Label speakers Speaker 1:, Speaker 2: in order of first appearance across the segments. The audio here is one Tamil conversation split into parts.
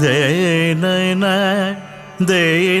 Speaker 1: ദയ ദയ ദയ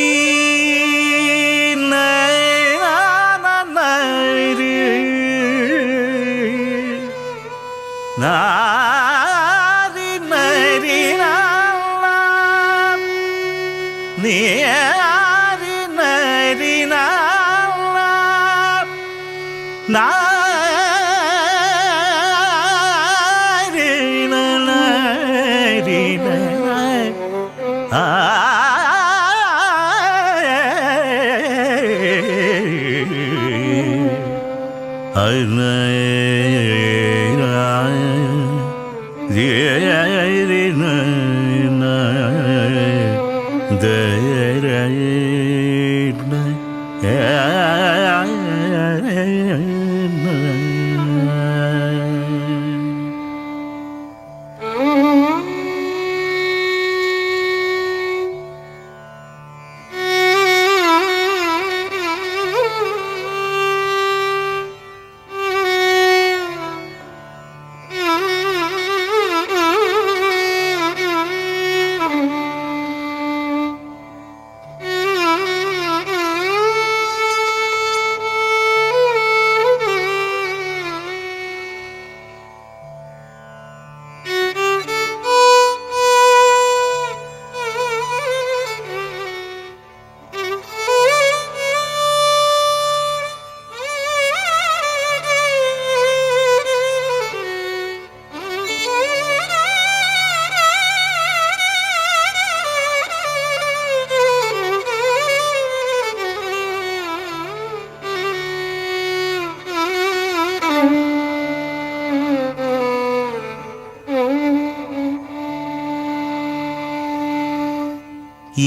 Speaker 1: നീ night.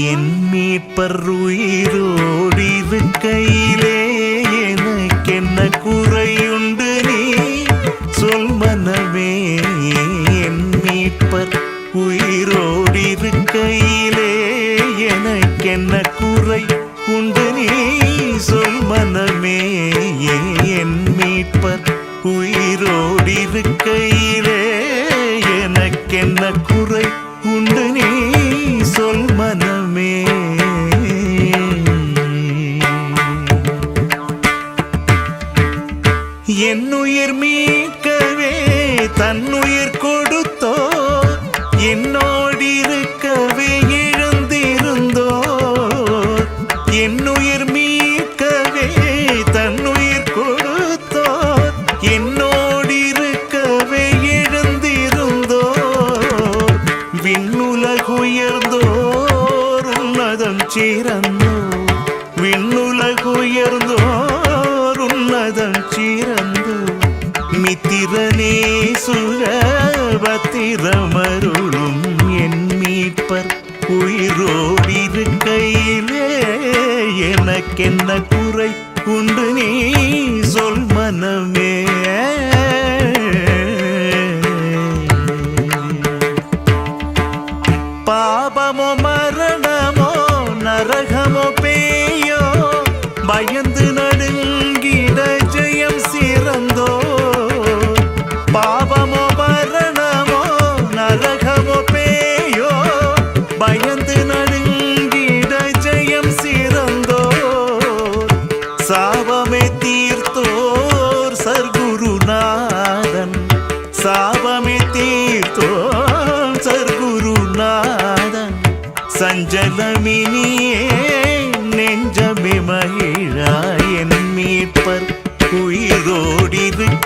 Speaker 1: என் மீட்பர் உயிரோடிருக்கையிலே எனக்கென்ன குறையுண்டு நீ? சொல் மனமே என் மீட்பர் உயிரோடிது உயிரோடிருக்கையிலே எனக்கென்ன குறை உண்டு நீ? சொல் மனமே என் மீட்பர் உயிரோடிது உயிரோடிருக்கையிலே எனக்கென்ன என்னுயிர் மீட்கவே தன்னுயிர் கொடுத்தோ? என்னோடு இருக்கவே எழுந்திருந்தோ என்னுயிர் மீட்கவே தன்னுயிர் கொடுத்தோ? என்னோடு இருக்கவே எழுந்திருந்தோ விண்ணுலகுயர்ந்தோர் உன்னதம் சிறந்தோ மித்திரனே சுரபத்திரமருளும் என் மீட்பர். உயிரோடிருக்கையிலே எனக்கென்ன குறை உண்டு நீ?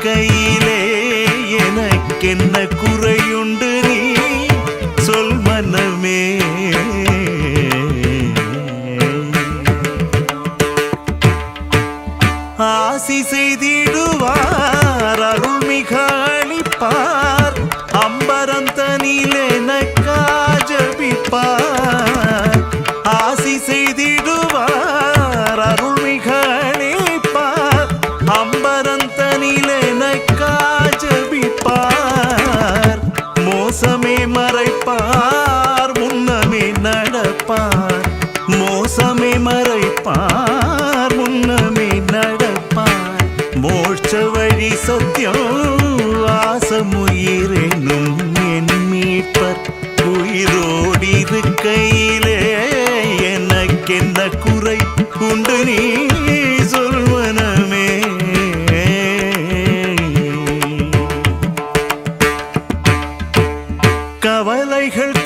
Speaker 1: உயிரோடிருக்கையிலே எனக்கென்ன குறையுண்டு நீ? நீ சொல்வனமே. கவலைகள்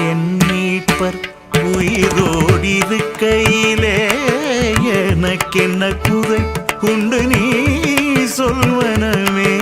Speaker 1: என் மீட்பர் உயிரோடிது கையிலே எனக்கென்ன குதை உண்டு நீ சொல்வனமே